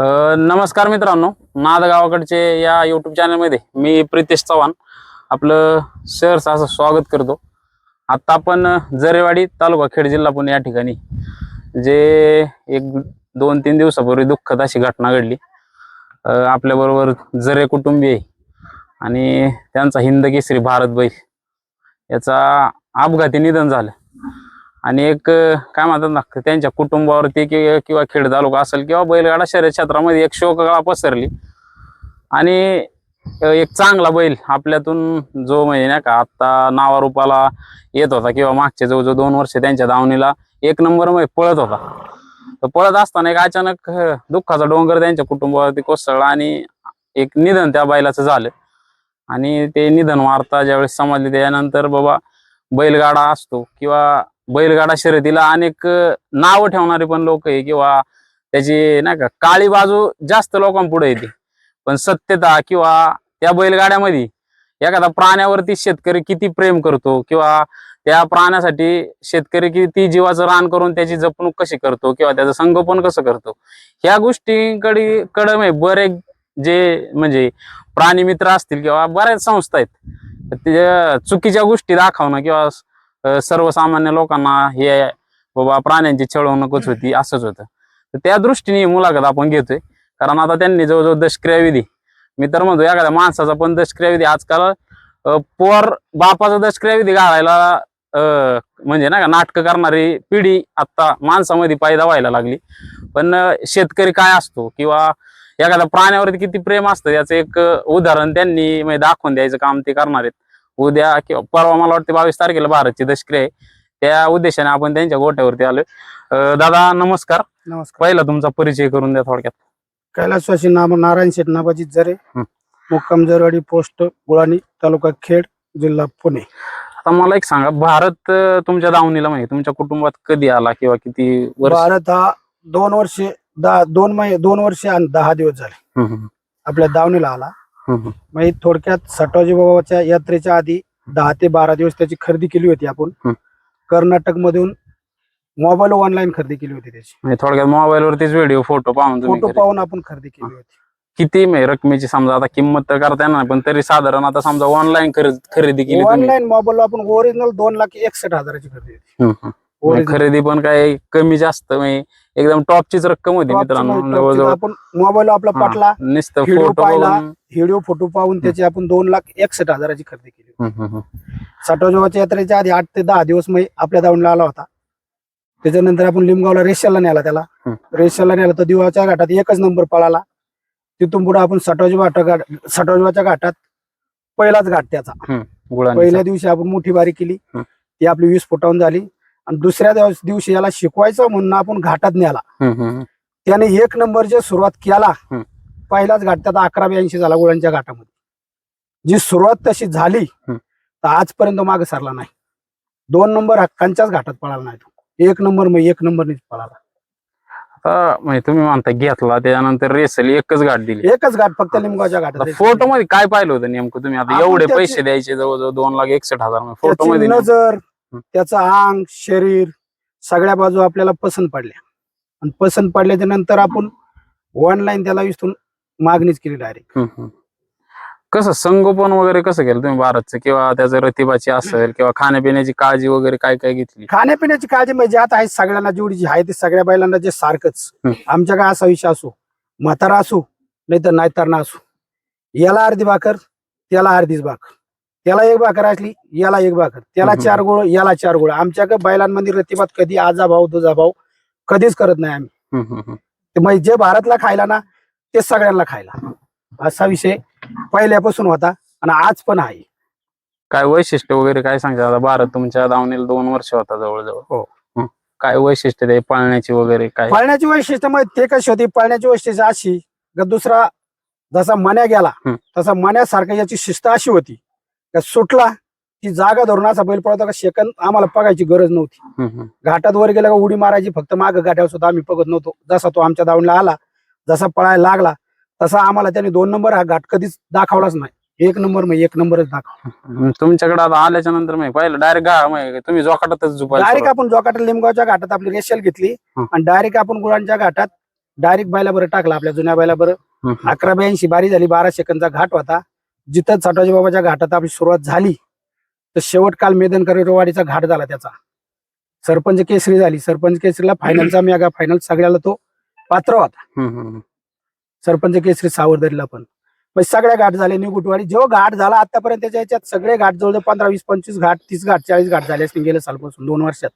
नमस्कार मित्रांनो. नाद गावाकडचे या युट्यूब चॅनलमध्ये मी प्रितेश चव्हाण. आपलं सहर्स असं स्वागत करतो. आत्ता आपण जरेवाडी तालुका खेड जिल्हा पुणे या ठिकाणी जे एक दोन तीन दिवसापूर्वी दुःखद अशी घटना घडली. आपल्याबरोबर जरे कुटुंबीय आणि त्यांचा हिंद केसरी भारत बैल याचा अपघाती निधन झालं. आणि एक काय म्हणतात ना त्यांच्या कुटुंबावरती कि- किंवा खेड तालुका असेल किंवा बैलगाडा शर्यत क्षेत्रामध्ये एक शोककळा पसरली. आणि एक चांगला बैल आपल्यातून जो म्हणजे नाही का आता नावारूपाला येत होता किंवा मागचे जवळजवळ दोन वर्ष त्यांच्या दावणीला एक नंबरमध्ये पळत होता. तर पळत असताना एक अचानक दुःखाचा डोंगर त्यांच्या कुटुंबावरती कोसळला आणि एक निधन त्या बैलाचं झालं. आणि ते निधन वार्ता ज्यावेळेस समजली त्यानंतर बाबा बैलगाडा असतो किंवा बैलगाडा शर्यतीला अनेक नावं ठेवणारे पण लोक आहे किंवा त्याची नाही का काळी बाजू जास्त लोकांपुढे येते. पण सत्यता किंवा त्या बैलगाड्यामध्ये एखादा प्राण्यावरती शेतकरी किती प्रेम करतो किंवा त्या प्राण्यासाठी शेतकरी किती जीवाचं रान करून त्याची जपणूक कशी करतो किंवा त्याचं संगोपन कसं करतो ह्या गोष्टींकडे कडे आहे. बरेच जे म्हणजे प्राणी मित्र असतील किंवा बऱ्याच संस्था आहेत चुकीच्या गोष्टी दाखवणं किंवा सर्वसामान्य लोकांना हे बाबा प्राण्यांची छळवणूकच होती असंच होतं. तर त्या दृष्टीने मुलाखत आपण घेतोय. कारण आता त्यांनी जवळजवळ दशक्रियाविधी मी तर म्हणतो एखाद्या माणसाचा पण दशक्रियाविधी आजकाल पोर बापाचा दशक्रियाविधी घालायला म्हणजे ना का नाटकं करणारी पिढी आता माणसामध्ये पैदा व्हायला लागली. पण शेतकरी काय असतो किंवा एखाद्या प्राण्यावरती किती प्रेम असतं याचं एक उदाहरण त्यांनी म्हणजे दाखवून द्यायचं काम ते करणार आहेत. उद्या किंवा परवा मला वाटतं बावीस तारखेला भारतची दशक्रिया आहे. त्या उद्देशाने आपण त्यांच्या गोट्यावरती आलोय. अं, दादा नमस्कार. नमस्कार. पहिला तुमचा परिचय करून द्या थोडक्यात. कैलासवासी नाम नारायण शेठ नाबाजी जरे हं. मुक्काम जरवाडी पोस्ट गुळाणी तालुका खेड जिल्हा पुणे. आता मला एक सांगा भारत अं, तुमच्या दावणीला माहिती तुमच्या कुटुंबात कधी आला किंवा किती वर्ष? भारत हा दोन वर्षे दहा दोन महिने दोन वर्षे आणि दहा दिवस झाले. हम्म, हम्म, आपल्या दावणीला आला. मग ही थोडक्यात सटोजी बाबाच्या यात्रेच्या आधी दहा ते बारा दिवस त्याची खरेदी केली होती आपण. कर्नाटक मधून मोबाईल ऑनलाईन खरेदी केली होती त्याची. म्हणजे थोडक्यात मोबाईल वरतीच व्हिडिओ फोटो पाहून तुम्ही फोटो खरेदी- पाहून आपण खरेदी केली होती. किती म्हणजे रकमेची समजा आता किंमत तर करता येणार नाही, पण तरी साधारण आता समजा ऑनलाईन खरेदी केली तुम्ही. ऑनलाईन मोबाईल आपण ओरिजिनल दोन लाख एकसष्ट हजाराची खरेदी होती. हम्म, हम्म. खरेदी पण काय कमी जास्त म्हणजे एकदम टॉपचीच रक्कम होती मित्रांनो जवळजवळ. आपण मोबाईल आपला पाटला नुसतं फोटो व्हिडिओ फोटो पाहून त्याची आपण दोन लाख एकसष्ट हजाराची खरेदी केली. साठोजोबाच्या यात्रेच्या आधी आठ ते दहा दिवस मग आपल्या दावणीला आला होता. त्याच्यानंतर आपण लिमगावला रेषाला नेला त्याला. रेषाला नेला तर दिवाच्या घाटात एकच नंबर पळाला. तिथून पुढे आपण साठोजोबा घाट साठोजोबाच्या घाटात पहिलाच घाट त्याचा. पहिल्या दिवशी आपण मोठी बारी केली. ती आपली वीस फुटावून झाली. आणि दुसऱ्या दिवस- दिवशी याला शिकवायचं म्हणून आपण घाटात हम्म. त्याने एक नंबरची सुरुवात केला. पहिलाच घाट त्याचा अकरा ब्याऐंशी झाला गुळांच्या घाटामध्ये जी सुरुवात तशी झाली. तर आजपर्यंत मागे सरला नाही दोन नंबर हक्कांच्याच घाटात पळाला नाही तो एक नंबर मग एक नंबरनेच पळाला आता म्हणजे तुम्ही म्हणता घेतला त्यानंतर रेसल एकच गाठ दिली एकच घाट फक्त लिमगावच्या घाटात फोटो मध्ये काय पाहिलं होतं नेमकं तुम्ही आता एवढे पैसे द्यायचे जवळजवळ दोन लाख एकसष्ट हजार फोटो मध्ये नजर. त्याचं अंग शरीर सगळ्या बाजू आपल्याला पसंत पडल्या. आणि पसंत पडल्याच्या नंतर आपण ऑनलाईन त्याला इथून मागणीच केली डायरेक्ट. कसं संगोपन वगैरे कसं केलं तुम्ही भारतचं? किंवा त्याचं रतिबाची असेल किंवा खाण्यापिण्याची काळजी वगैरे काय काय घेतली? खाण्यापिण्याची काळजी म्हणजे आता आहे सगळ्यांना जेवढी जी आहे ते सगळ्या बैलांना जे सारखंच. आमच्या काय असा विषय असो म्हातारा असो नाही तर नाहीतर असो याला अर्धी भाकर त्याला अर्धीच भाकर. त्याला एक भाकर असली याला एक भाकर. त्याला. चार गोळ याला चार गोळ. आमच्या काय बैलांमध्ये रतिबात कधी आजा भाऊ तुझा भाऊ कधीच करत नाही आम्ही. म्हणजे जे भारतला खायला ना ते सगळ्यांना खायला. असा विषय पहिल्यापासून होता आणि आज पण आहे. काय वैशिष्ट्य वगैरे काय सांगता? आता भारत तुमच्या दावणीला दोन वर्ष होता जवळजवळ. हो. काय वैशिष्ट्य ते पाळण्याची वगैरे काय? पाळण्याची वैशिष्ट्य मग ते कशी होती? पाळण्याची वैशिष्ट्य अशी दुसरा जसा मन्या गेला. तसा मन्यासारखं याची शिस्त अशी होती. का सुटला की जागा धरून असा बैल पळवता का सेकंद आम्हाला बघायची गरज नव्हती. घाटात वर गेला का उडी मारायची फक्त माग गाठ्यावर सुद्धा आम्ही बघत नव्हतो जसा तो आमच्या दावणीला आला जसा पळायला लागला तसा आम्हाला त्याने दोन नंबर हा घाट कधीच दाखवलाच नाही एक नंबर मग एक नंबरच दाखव हम्म, तुमच्याकडे आता आल्याच्यानंतर माहिती पाहिलं डायरेक्ट म्हणजे तुम्ही जोकाटातच डायरेक्ट. आपण जोकाटा लिमगावच्या घाटात आपली रेशल घेतली. आणि डायरेक्ट आपण गुळांच्या घाटात डायरेक्ट बायला बरं टाकला आपल्या जुन्या बायला बरं. अकरा ब्याऐंशी बारी झाली बारा सेकंदचा घाट होता जिथं छटाजी बाबाच्या घाटात आपली सुरुवात झाली तर शेवट काल मेदनकरवाडीचा घाट झाला त्याचा. सरपंच केसरी झाली. सरपंच केसरीला फायनलचा मेगा फायनल सगळ्याला तो पात्र होता. सरपंच केसरी सावरदरीला पण. मग सगळ्या घाट झाले निगुटवाडी जेव्हा घाट झाला आतापर्यंत त्याच्या याच्यात सगळे घाट जवळजवळ पंधरा वीस पंचवीस घाट तीस घाट चाळीस घाट झाले असतील गेले सालपासून दोन वर्षात.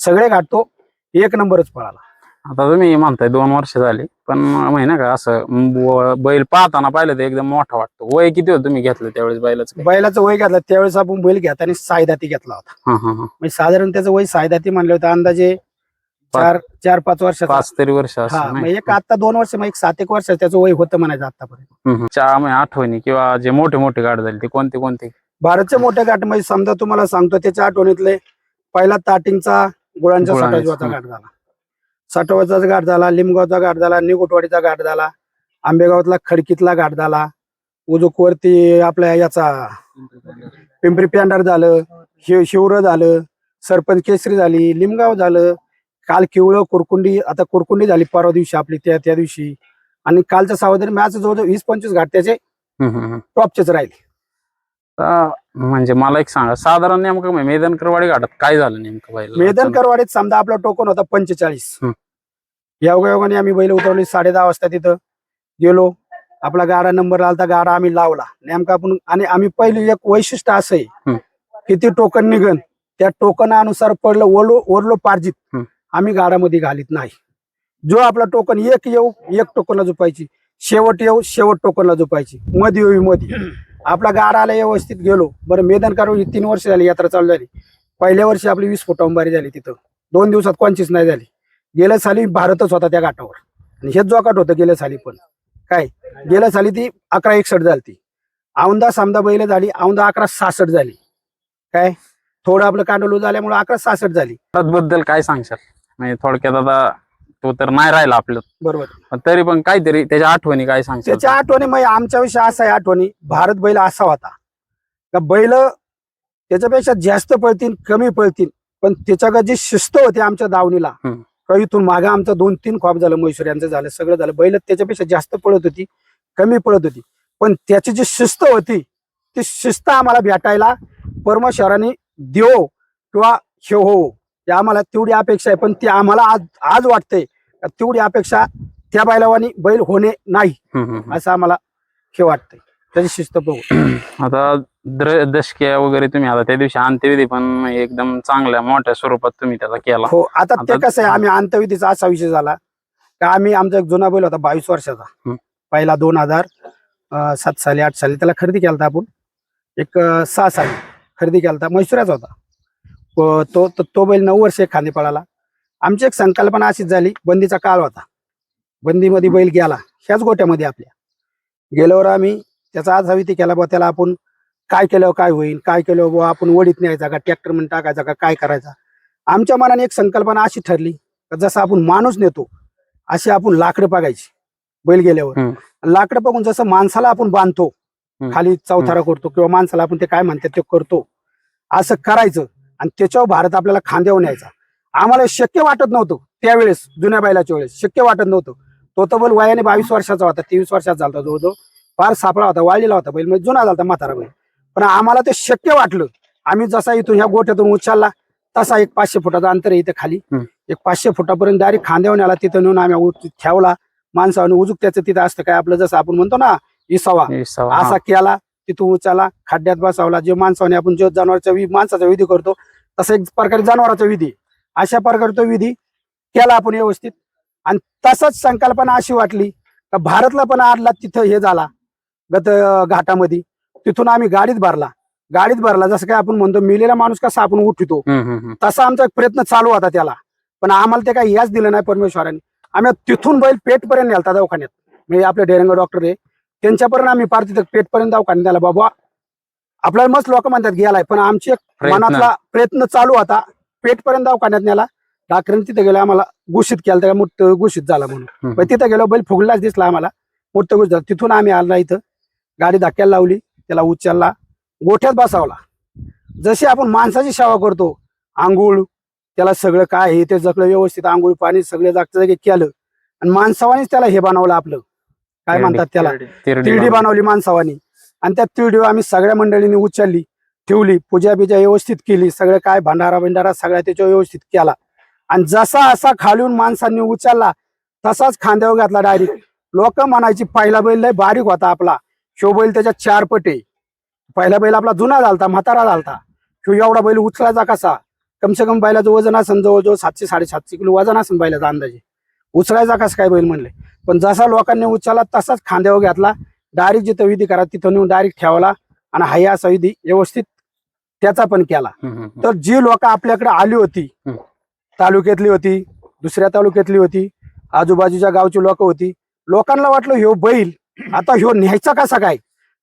सगळे घाट तो एक नंबरच पळाला. आता तुम्ही म्हणताय दोन वर्ष झाली पण महिना का असं बैल पाहताना पाहिलं तर एकदम मोठा वाटतो. वय किती होतं तुम्ही घेतलं त्यावेळेस बैलाच? बैलाचं वय घातलं त्यावेळेस आपण बैल घेताना सायदाती घेतला होता. म्हणजे साधारण त्याचं वय सायदाती म्हणलं होतं अंदाजे चार चार पाच वर्षाचा पाच तरी वर्ष एक आता दोन वर्ष एक सात एक वर्ष त्याचं वय होतं म्हणायचं आतापर्यंत म्हणजे आठवणी किंवा जे मोठे मोठे गाड झाले ते कोणते कोणते? भारतच्या मोठ्या घाट म्हणजे समजा तुम्हाला सांगतो त्याच्या आठवणीतले पहिला ताटिंगचा गुळांच्या हं. घाट झाला. साठवचा घाट झाला लिमगावचा घाट झाला निकोटवाडीचा घाट झाला आंबेगावातला खडकीतला घाट झाला. उजूकवरती आपल्या याचा पिंपरी पॅन्डर झालं शिव शिवर झालं सरपंच केसरी झाली लिमगाव झालं काल किवळ कुरकुंडी आता कुरकुंडी झाली परवा दिवशी आपली त्या त्या दिवशी. आणि कालच्या सावधानी मॅच जवळजवळ वीस पंचवीस घाट त्याचे. टॉपचेच राहिले. म्हणजे मला एक सांगा साधारण नेमकं मेदनकरवाडी घाटात काय झालं नेमकं मेदनकरवाडीत समजा आपला टोकन होता पंचेचाळीस. योगायोगाने आम्ही बैल उतरवली साडे दहा वाजता तिथं गेलो. आपला गाडा नंबर आलता गाडा आम्ही लावला. नेमका आपण आणि आम्ही पहिली एक वैशिष्ट्य असं आहे हं. किती टोकन निघन त्या टोकनानुसार पडलं ओरलो ओरलो पार्जित. आम्ही गाडामध्ये घालीत नाही. जो आपला टोकन एक येऊ एक टोकनला झोपायची. शेवट येऊ शेवट टोकनला झोपायची. मध्ये येऊ मध्ये आपला गाडा आला व्यवस्थित गेलो. बरं मेदनकर तीन वर्ष झाली यात्रा चालू झाली. पहिल्या वर्षी आपली वीस फुट उंबारी झाली तिथं. दोन दिवसात कोणचीच नाही झाली. गेल्या साली भारतच होता त्या घाटावर. आणि हेच जोकाट होतं गेल्या साली पण. काय? गेल्या साली ती अकरा एकसठ झाली ती. औंदा समदा बैल झाली औंदा अकरा सहासष्ट झाली. काय? थोडं आपलं कांडोलू झाल्यामुळे अकरा सहासष्ट झाली. बद्दल काय सांगशाल? म्हणजे थोडक्यात आता तो तर नाही राहिला आपलं. बरोबर. तरी पण काहीतरी त्याच्या आठवणी काय सांगशाल? त्याच्या आठवणी मग आमच्या विषयी असा आहे आठवणी. भारत बैल असा होता. का बैल त्याच्यापेक्षा जास्त पळतील कमी पळतील. पण त्याच्याकडे जी शिस्त होती आमच्या दावणीला. का इथून मागे आमचं दोन तीन खॉप झालं म्हैसूर यांचं झालं सगळं झालं. बैल त्याच्यापेक्षा जास्त पळत होती कमी पळत होती. पण त्याची जी शिस्त होती ती शिस्त आम्हाला भेटायला परमेश्वराने देव किंवा हे हो ते आम्हाला तेवढी अपेक्षा आहे पण ती आम्हाला आज आज वाटतंय का तेवढी अपेक्षा त्या बैलावानी बैल होणे नाही. असं आम्हाला हे वाटतंय. त्याची शिस्त बघू. आता द्र- दशक्या वगैरे तुम्ही आता त्या दिवशी अंत्यविधी पण एकदम चांगल्या मोठ्या स्वरूपात तुम्ही त्याचा केला. हो आता ते आता- कसं आहे आम्ही अंतविधीचा असा विषय झाला का आम्ही आमचा एक जुना बैल होता बावीस वर्षाचा. हं. पहिला दोन हजार अं, सात साली आठ साली त्याला खरेदी केला होता आपण. एक अं, सहा साली खरेदी केला होता म्हैसुराचा होता. तो तो- तो बैल नऊ वर्ष खांदे पळाला. आमची एक संकल्पना अशीच झाली बंदीचा काळ होता. बंदीमध्ये बैल गेला ह्याच गोट्यामध्ये आपल्या. गेल्यावर आम्ही त्याचा आज हवी केला बुवा त्याला आपण काय केलं काय होईल काय केलं बुवा आपण वडीत न्यायचा का ट्रॅक्टर म्हणून टाकायचा का काय करायचा? आमच्या मनाने एक संकल्पना अशी ठरली का जसं आपण माणूस नेतो अशी आपण लाकडं बघायची बैल गेल्यावर. लाकडं बघून जसं माणसाला आपण बांधतो. खाली चौथारा करतो किंवा माणसाला आपण ते काय म्हणतात ते करतो असं करायचं आणि त्याच्यावर भारत आपल्याला खांद्यावर न्यायचा. आम्हाला शक्य वाटत नव्हतं त्यावेळेस जुन्या बैलाच्या वेळेस शक्य वाटत नव्हतं. तो तर बैल वयाने बावीस वर्षाचा होता तेवीस वर्षाचा झाला जवळजवळ. फार सापळा होता वाळलेला होता बैल म्हणजे जुना झाला होता म्हातारा बैल. पण आम्हाला ते शक्य वाटलं. आम्ही जसा इथून ह्या गोठ्यातून उचलला तसा एक पाचशे फुटाचा अंतर आहे इथं खाली. एक पाचशे फुटापर्यंत डायरेक्ट खांद्यावर आला तिथं नेऊन आम्ही ठेवला. माणसाने उजूक त्याचं तिथं असतं काय आपलं जसं आपण म्हणतो ना इसावा. सवा- असा केला तिथून उचलला खड्ड्यात बसवला. जे माणसाने आपण जो जनावरचा माणसाचा विधी करतो तसा एक प्रकारे जनावराचा विधी. अशा प्रकारे तो विधी केला आपण व्यवस्थित. आणि तसाच संकल्पना अशी वाटली का भारतला पण आडला तिथं हे झाला. गत घाटामध्ये. तिथून आम्ही गाडीत भरला. गाडीत भरला. जसं काय आपण म्हणतो मिलेला माणूस कसा आपण उठतो. तसा आमचा एक प्रयत्न चालू होता त्याला. पण आम्हाला ते काही याच दिलं नाही परमेश्वराने. आम्ही तिथून बैल पेटपर्यंत नेलता दवाखान्यात. म्हणजे आपले डेरंग डॉक्टर आहे त्यांच्यापर्यंत आम्ही पार तिथं पेटपर्यंत दवाखान्यात नेला. बाबा आपल्याला मस्त लोक म्हणतात गेलाय पण आमची. मनातला प्रयत्न चालू होता. पेटपर्यंत दवाखान्यात नेला. डॉक्टरांनी तिथे गेलो आम्हाला घोषित केलं. त्या मोठं घोषित झाला म्हणून. तिथे गेलो बैल फुगलाच दिसला आम्हाला. मोठं घोषित झालं. तिथून आम्ही आला इथं. गाडी धक्क्याला लावली त्याला उचलला गोठ्यात बसावला. जशी आपण माणसाची सेवा करतो आंघोळ त्याला सगळं काय आहे ते सगळं व्यवस्थित आंघोळ पाणी सगळे जागच्या जागी केलं. आणि माणसावानीच त्याला हे बनवलं आपलं. काय. म्हणतात त्याला? तिरडी बनवली. माणसावानी. आणि त्या तिरडी आम्ही सगळ्या मंडळींनी उचलली ठेवली पूजा बिजा व्यवस्थित केली सगळं काय भंडारा बिंडारा सगळ्या त्याच्यावर व्यवस्थित केला. आणि जसा असा खालून माणसांनी उचलला तसाच खांद्यावर घातला डायरेक्ट लोक म्हणायची पहिला बैल लय बारीक होता आपला. शो बैल त्याच्या चार पटे. पहिला बैल आपला जुना झालता म्हातारा झालता. ह्यो एवढा बैल उचलायचा कसा? कमसे कम बैलाचं वजन असेल जवळजवळ सातशे साडेसातशे किलो वजन असेल बैलाचा अंदाजे. उचलायचा कसा काय बैल म्हणले? पण जसा लोकांनी उचलला तसाच खांद्यावर घातला डायरेक्ट जिथं विधी करा तिथं नेऊन डायरेक्ट ठेवला आणि हाय असा विधी व्यवस्थित त्याचा पण केला. तर जी लोक आपल्याकडे आली होती. तालुक्यातली होती दुसऱ्या तालुक्यातली होती आजूबाजूच्या गावची लोक होती लोकांना वाटलं ह्यो बैल आता ह्यो न्यायचा कसा काय?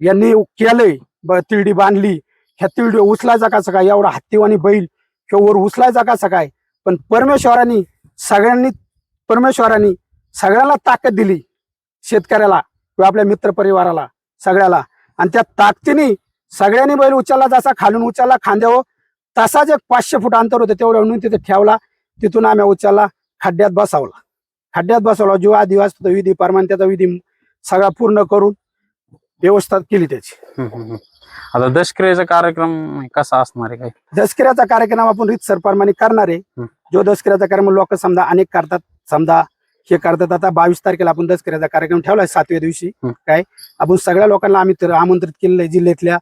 यांनी केलंय ब- तिरडी बांधली ह्या तिरडी उचलायचा कसा काय? एवढा हत्तीवानी बैल ह्यो वर उचलायचा कसा काय? पण परमेश्वरांनी सगळ्यांनी परमेश्वरांनी सगळ्याला ताकद दिली शेतकऱ्याला किंवा आपल्या मित्र परिवाराला सगळ्याला. आणि त्या ताकदीने सगळ्यांनी बैल उचलला जसा खालून उचलला खांद्यावर तसाच एक पाचशे फूट अंतर होतं. तेवढं म्हणून तिथे ठेवला तिथून आम्ही उचलला खड्ड्यात बसवला. खड्ड्यात बसवला जो आदिवास होता विधी परमान त्याचा विधी सगळा पूर्ण करून व्यवस्था केली त्याची. आता दशक्रियेचा कार्यक्रम कसा असणार आहे काय दसकिऱ्याचा कार्यक्रम आपण रीतसर प्रमाणे करणार आहे. जो दसकिऱ्याचा कार्यक्रम लोक समजा अनेक करतात समजा हे करतात आता बावीस तारखेला आपण दसकिऱ्याचा कार्यक्रम ठेवलाय सातव्या दिवशी. काय आपण सगळ्या लोकांना आम्ही तर आमंत्रित केलेलं आहे जिल्ह्यातल्या.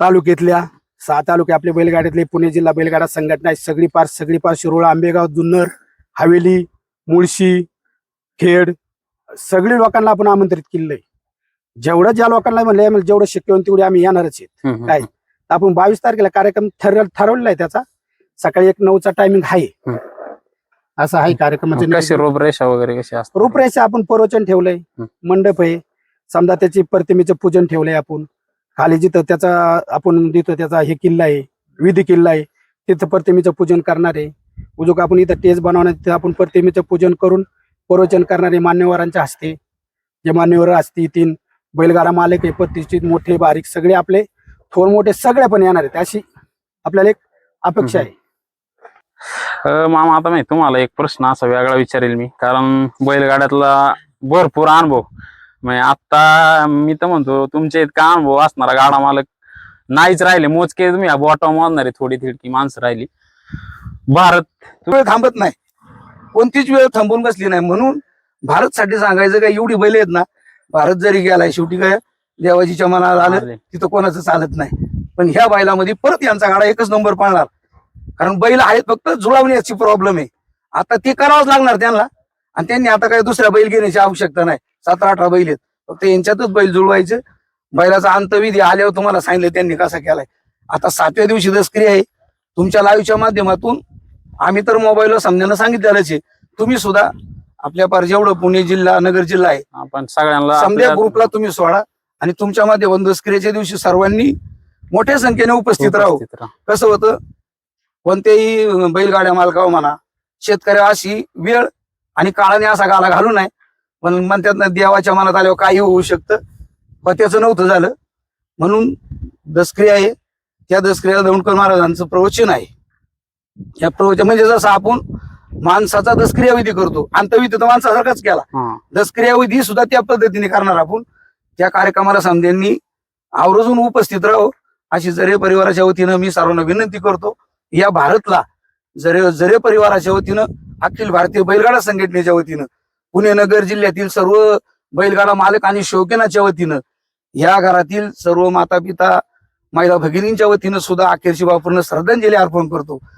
तालुक्यातल्या सहा तालुके आपले बैलगाड्यातले पुणे जिल्हा बैलगाडा संघटना आहे सगळी पार सगळी पार शिरोळा आंबेगाव जुन्नर हवेली मुळशी खेड सगळी लोकांना आपण आमंत्रित आहे. जेवढं ज्या लोकांना म्हणलं आम्हाला जेवढं शक्य होईल तेवढे आम्ही येणारच आहेत. काय? आपण बावीस तारखेला कार्यक्रम ठरव ठरवलेला आहे त्याचा. सकाळी एक नऊचा टायमिंग आहे. असं आहे कार्यक्रमाचे. कशी रूपरेषा वगैरे कशी रूपरेषा आपण प्रवचन ठेवलंय. मंडप आहे. समजा त्याची प्रतिमेचं पूजन ठेवलंय आपण. खाली जिथं त्याचा आपण तिथं त्याचा हे किल्ला आहे विधी किल्ला आहे तिथं प्रतिमेचं पूजन करणार आहे. उजूक आपण इथं टेज बनवणार तिथं आपण प्रतिमेचं पूजन करून प्रवचन करणारे मान्यवरांच्या हस्ते. जे मान्यवर असतील तीन बैलगाडा मालक आहे प्रतिष्ठित मोठे बारीक सगळे आपले थोर मोठे सगळे पण येणार आहेत. अशी आपल्याला एक अपेक्षा आहे. मामा आता मी तुम्हाला एक प्रश्न असा वेगळा विचारेल मी. कारण बैलगाड्यातला भरपूर अनुभव म्हणजे आता मी तर म्हणतो तुमच्या इतका अनुभव असणारा गाडा मालक नाहीच राहिले. मोजके तुम्ही बॉटम मारणारे थोडी थिडकी माणसं राहिली. भारत थांबत नाही. कोणतीच वेळ थांबून बसली नाही. म्हणून भारत साठी सांगायचं काय एवढी बैल आहेत ना भारत जरी गेलाय शेवटी काय देवाजीच्या मनाला आलं. तिथं कोणाचं चालत नाही. पण ह्या बैलामध्ये परत यांचा गाडा एकच नंबर पाळणार. कारण बैल आहेत फक्त जुळवण्याची प्रॉब्लेम आहे. आता ते करावंच लागणार त्यांना. आणि त्यांनी आता काय दुसऱ्या बैल घेण्याची आवश्यकता नाही. सतरा अठरा बैल आहेत. फक्त यांच्यातच बैल जुळवायचं. बैलाचा अंतविधी आल्यावर तुम्हाला सांगितलं त्यांनी कसा केलाय. आता सातव्या दिवशी दसक्रिया आहे. तुमच्या लाईव्हच्या माध्यमातून आम्ही तर मोबाईलवर समजायला सांगितलेलंच आहे. तुम्ही सुद्धा आपल्या पार जेवढं पुणे जिल्हा नगर जिल्हा आहे. आपण सगळ्यांना समजा ग्रुपला तुम्ही सोडा आणि तुमच्या माध्यमातून दसक्रियेच्या दिवशी सर्वांनी मोठ्या संख्येने उपस्थित राहू. कसं होतं? कोणत्याही बैलगाड्या मालकावर म्हणा शेतकऱ्या अशी वेळ आणि काळाने असा गाला घालू नये. पण म्हणतात ना देवाच्या मनात आल्यावर काही होऊ शकतं. पण त्याचं नव्हतं झालं. म्हणून दसक्रिया आहे. त्या दसक्रिया दौंडकर महाराजांचं प्रवचन आहे. या प्रवचन म्हणजे जसं आपण माणसाचा दसक्रियाविधी करतो अंतविधी तर माणसासारखाच केला. दसक्रियाविधी सुद्धा त्या पद्धतीने करणार आपण. त्या कार्यक्रमाला समध्यांनी आवर्जून उपस्थित राहो. अशी जरे परिवाराच्या वतीनं मी सर्वांना विनंती करतो. या भारतला जरे जरे परिवाराच्या वतीनं अखिल भारतीय बैलगाडा संघटनेच्या वतीनं पुणे नगर जिल्ह्यातील सर्व बैलगाडा मालक आणि शौकीनाच्या वतीनं या घरातील सर्व माता पिता महिला भगिनींच्या वतीनं सुद्धा अखेरची बापूर्ण श्रद्धांजली अर्पण करतो.